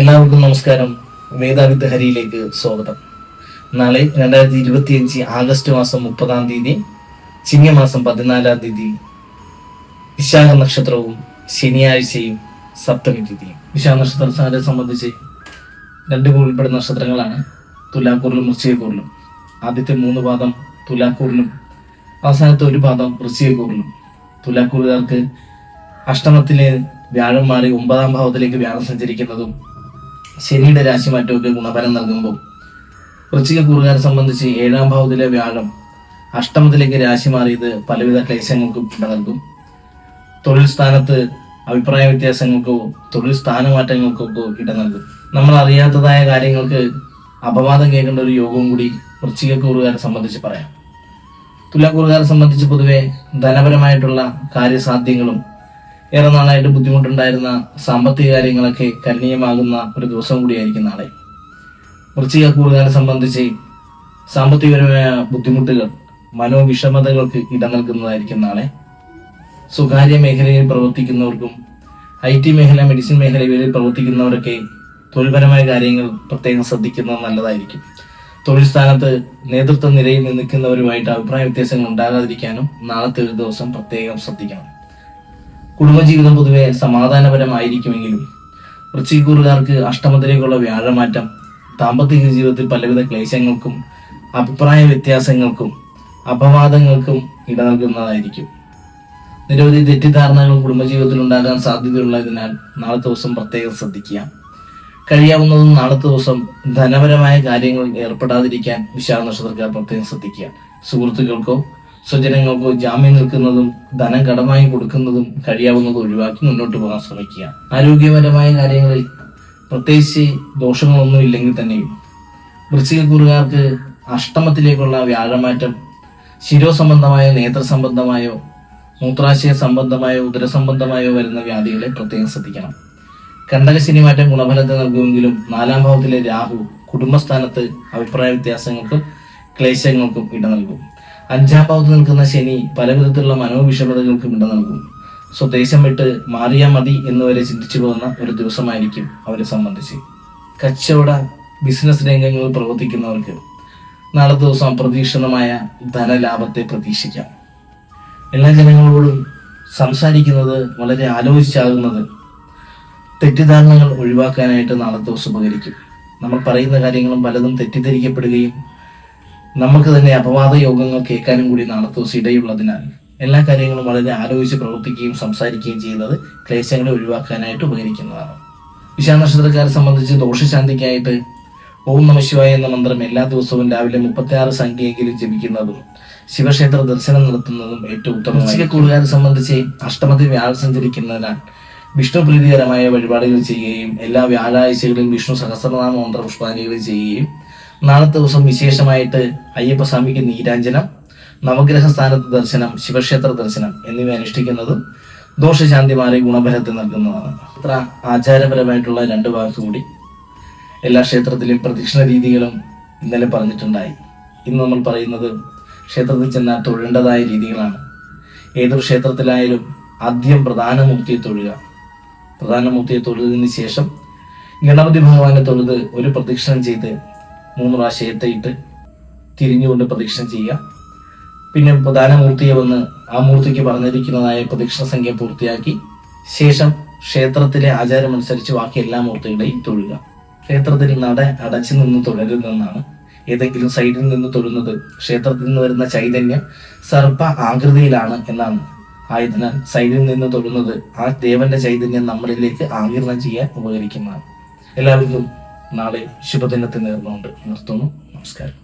എല്ലാവർക്കും നമസ്കാരം. വേദാവിദ്യ ഹരിയിലേക്ക് സ്വാഗതം. നാളെ രണ്ടായിരത്തി ഇരുപത്തി അഞ്ച് ആഗസ്റ്റ് മാസം മുപ്പതാം തീയതി ചിങ്ങമാസം പതിനാലാം തീയതി വിശാഖ നക്ഷത്രവും ശനിയാഴ്ചയും സപ്തമി തീയതിയും. വിശാഖ നക്ഷത്രത്തെ സംബന്ധിച്ച് രണ്ട് ഉൾപ്പെടുന്ന നക്ഷത്രങ്ങളാണ് തുലാക്കൂറിലും വൃശ്ചികക്കൂറിലും. ആദ്യത്തെ മൂന്ന് പാദം തുലാക്കൂറിലും അവസാനത്തെ ഒരു പാദം വൃശ്ചികക്കൂറിലും. തുലാക്കൂറുകാർക്ക് അഷ്ടമത്തിലെ വ്യാഴം മാറി ഒമ്പതാം ഭാവത്തിലേക്ക് വ്യാഴം സഞ്ചരിക്കുന്നതും ശനിയുടെ രാശി മാറ്റമൊക്കെ ഗുണഫലം നൽകുമ്പോൾ വൃശ്ചിക കൂറുകാരെ സംബന്ധിച്ച് ഏഴാം ഭാവത്തിലെ വ്യാഴം അഷ്ടമത്തിലേക്ക് രാശി മാറിയത് പലവിധ ക്ലേശങ്ങൾക്കും നൽകും. തൊഴിൽ സ്ഥാനത്ത് അഭിപ്രായ വ്യത്യാസങ്ങൾക്കോ തൊഴിൽ സ്ഥാനമാറ്റങ്ങൾക്കൊക്കെ ഇട നൽകും. നമ്മൾ അറിയാത്തതായ കാര്യങ്ങൾക്ക് അപവാദം കേൾക്കേണ്ട ഒരു യോഗവും കൂടി വൃശ്ചിക കൂറുകാരെ സംബന്ധിച്ച് പറയാം. തുലാക്കൂറുകാരെ സംബന്ധിച്ച് പൊതുവെ ധനപരമായിട്ടുള്ള കാര്യസാധ്യങ്ങളും ഏറെ നാളായിട്ട് ബുദ്ധിമുട്ടുണ്ടായിരുന്ന സാമ്പത്തിക കാര്യങ്ങളൊക്കെ കരണീയമാകുന്ന ഒരു ദിവസം കൂടിയായിരിക്കും നാളെ. വൃശ്ചിക കൂറുകാരെ സംബന്ധിച്ച് സാമ്പത്തികപരമായ ബുദ്ധിമുട്ടുകൾ മനോവിഷമതകൾക്ക് ഇടം നൽകുന്നതായിരിക്കും നാളെ. സ്വകാര്യ മേഖലയിൽ പ്രവർത്തിക്കുന്നവർക്കും ഐ ടി മേഖല മെഡിസിൻ മേഖലകളിൽ പ്രവർത്തിക്കുന്നവരൊക്കെ തൊഴിൽപരമായ കാര്യങ്ങൾ പ്രത്യേകം ശ്രദ്ധിക്കുന്നത് നല്ലതായിരിക്കും. തൊഴിൽ സ്ഥാനത്ത് നേതൃത്വ നിരയിൽ നിൽക്കുന്നവരുമായിട്ട് അഭിപ്രായ വ്യത്യാസങ്ങൾ ഉണ്ടാകാതിരിക്കാനും നാളത്തെ ഒരു ദിവസം പ്രത്യേകം ശ്രദ്ധിക്കണം. കുടുംബജീവിതം പൊതുവെ സമാധാനപരമായിരിക്കുമെങ്കിലും വൃശ്ചികൂറുകാർക്ക് അഷ്ടമത്തിലേക്കുള്ള വ്യാഴമാറ്റം ദാമ്പത്തിക ജീവിതത്തിൽ പലവിധ ക്ലേശങ്ങൾക്കും അഭിപ്രായ വ്യത്യാസങ്ങൾക്കും അപവാദങ്ങൾക്കും ഇട നൽകുന്നതായിരിക്കും. നിരവധി തെറ്റിദ്ധാരണകൾ കുടുംബജീവിതത്തിൽ ഉണ്ടാകാൻ സാധ്യതയുള്ളതിനാൽ നാളത്തെ ദിവസം പ്രത്യേകം ശ്രദ്ധിക്കുക. കഴിയാവുന്നതും നാളത്തെ ദിവസം ധനപരമായ കാര്യങ്ങളിൽ ഏർപ്പെടാതിരിക്കാൻ വിശാഖ നക്ഷത്രക്കാർ പ്രത്യേകം ശ്രദ്ധിക്കുക. സുഹൃത്തുക്കൾക്കോ സ്വജനങ്ങൾക്കോ ജാമ്യം നിൽക്കുന്നതും ധനം കടമായി കൊടുക്കുന്നതും കഴിയാവുന്നതും ഒഴിവാക്കി മുന്നോട്ട് പോകാൻ ശ്രമിക്കുക. ആരോഗ്യപരമായ കാര്യങ്ങളിൽ പ്രത്യേകിച്ച് ദോഷങ്ങളൊന്നും ഇല്ലെങ്കിൽ തന്നെയും. വൃശ്ചികക്കുറുകാർക്ക് അഷ്ടമത്തിലേക്കുള്ള വ്യാഴമാറ്റം ശിരോസംബന്ധമായോ നേത്ര സംബന്ധമായോ മൂത്രാശയ സംബന്ധമായോ ഉദരസംബന്ധമായോ വരുന്ന വ്യാധികളെ പ്രത്യേകം ശ്രദ്ധിക്കണം. കണ്ടകശനി മാറ്റം ഗുണഫലത്തെ നൽകുമെങ്കിലും നാലാം ഭാവത്തിലെ രാഹു കുടുംബസ്ഥാനത്ത് അഭിപ്രായ വ്യത്യാസങ്ങൾക്കും ക്ലേശങ്ങൾക്കും ഇട നൽകും. അഞ്ചാം ഭാവത്ത് നിൽക്കുന്ന ശനി പലവിധത്തിലുള്ള മനോവിഷമതകൾക്കും ഇട നൽകും. സ്വദേശം വിട്ട് മാറിയാൽ മതി എന്നുവരെ ചിന്തിച്ചു പോകുന്ന ഒരു ദിവസമായിരിക്കും അവരെ സംബന്ധിച്ച്. കച്ചവട ബിസിനസ് രംഗങ്ങളിൽ പ്രവർത്തിക്കുന്നവർക്ക് നാളെ ദിവസം അപ്രതീക്ഷിതമായ ധനലാഭത്തെ പ്രതീക്ഷിക്കാം. എല്ലാ ജനങ്ങളോടും സംസാരിക്കുന്നത് വളരെ ആലോചിച്ചാകുന്നത് തെറ്റിദ്ധാരണകൾ ഒഴിവാക്കാനായിട്ട് നാളെ ദിവസം ഉപകരിക്കും. നമ്മൾ പറയുന്ന കാര്യങ്ങളും പലതും തെറ്റിദ്ധരിക്കപ്പെടുകയും നമുക്ക് തന്നെ അപവാദ യോഗങ്ങൾ കേൾക്കാനും കൂടി നാളെ ദിവസം ഇടയുള്ളതിനാൽ എല്ലാ കാര്യങ്ങളും വളരെ ആലോചിച്ച് പ്രവർത്തിക്കുകയും സംസാരിക്കുകയും ചെയ്യുന്നത് ക്ലേശങ്ങളെ ഒഴിവാക്കാനായിട്ട് ഉപകരിക്കുന്നതാണ്. വിശാനക്ഷത്രക്കാരെ സംബന്ധിച്ച് ദോഷശാന്തിക്കായിട്ട് ഓം നമശിവായ എന്ന മന്ത്രം എല്ലാ ദിവസവും രാവിലെ മുപ്പത്തിയാറ് സംഖ്യയെങ്കിലും ജപിക്കുന്നതും ശിവക്ഷേത്ര ദർശനം നടത്തുന്നതും ഏറ്റവും ഉത്തമം കൂടുകാരെ സംബന്ധിച്ച് അഷ്ടമത്തിൽ വ്യാഴം സഞ്ചരിക്കുന്നതിനാൽ വിഷ്ണു പ്രീതികരമായ വഴിപാടുകൾ ചെയ്യുകയും എല്ലാ വ്യാഴാഴ്ചകളിലും വിഷ്ണു സഹസ്രനാമ മന്ത്ര പുഷ്പാഞ്ജലികൾ ചെയ്യുകയും നാളത്തെ ദിവസം വിശേഷമായിട്ട് അയ്യപ്പസ്വാമിക്ക് നീരാഞ്ജനം നവഗ്രഹ സ്ഥാനത്ത് ദർശനം ശിവക്ഷേത്ര ദർശനം എന്നിവ അനുഷ്ഠിക്കുന്നതും ദോഷശാന്തി മാറി ഗുണഫലത്തെ നൽകുന്നതാണ്. അത്ര ആചാരപരമായിട്ടുള്ള രണ്ട് ഭാഗത്തു കൂടി എല്ലാ ക്ഷേത്രത്തിലെയും പ്രദക്ഷിണ രീതികളും ഇന്നലെ പറഞ്ഞിട്ടുണ്ടായി. ഇന്ന് നമ്മൾ പറയുന്നത് ക്ഷേത്രത്തിൽ ചെന്നാൽ തൊഴേണ്ടതായ രീതികളാണ്. ഏതൊരു ക്ഷേത്രത്തിലായാലും ആദ്യം പ്രധാന മൂർത്തിയെ തൊഴുക. പ്രധാന മൂർത്തിയെ തൊഴുതിന് ശേഷം ഗണപതി ഭഗവാനെ തൊഴുത് ഒരു പ്രദക്ഷിണം ചെയ്ത് മൂന്ന് പ്രാവശ്യം ഏത്തയിട്ട് തിരിഞ്ഞുകൊണ്ട് പ്രദക്ഷിണം ചെയ്യുക. പിന്നെ പ്രധാന മൂർത്തിയെ വന്ന് ആ മൂർത്തിക്ക് പറഞ്ഞിരിക്കുന്നതായ പ്രദക്ഷിണ സംഖ്യ പൂർത്തിയാക്കി ശേഷം ക്ഷേത്രത്തിലെ ആചാരം അനുസരിച്ച് ബാക്കി എല്ലാ മൂർത്തികളെയും തൊഴുക. ക്ഷേത്രത്തിൽ നട അടച്ചു നിന്ന് തുടരുന്നതെന്നാണ്. ഏതെങ്കിലും സൈഡിൽ നിന്ന് തൊഴുന്നത് ക്ഷേത്രത്തിൽ നിന്ന് വരുന്ന ചൈതന്യം സർപ്പ ആകൃതിയിലാണ് എന്നാണ്. ആയതിനാൽ സൈഡിൽ നിന്ന് തൊഴുന്നത് ആ ദേവന്റെ ചൈതന്യം നമ്മളിലേക്ക് ആകിരണം ചെയ്യാൻ ഉപകരിക്കുന്നതാണ്. എല്ലാവർക്കും നാളെ ശുഭദിനത്തിൽ നേർന്നുകൊണ്ട് നിർത്തുന്നു. നമസ്കാരം.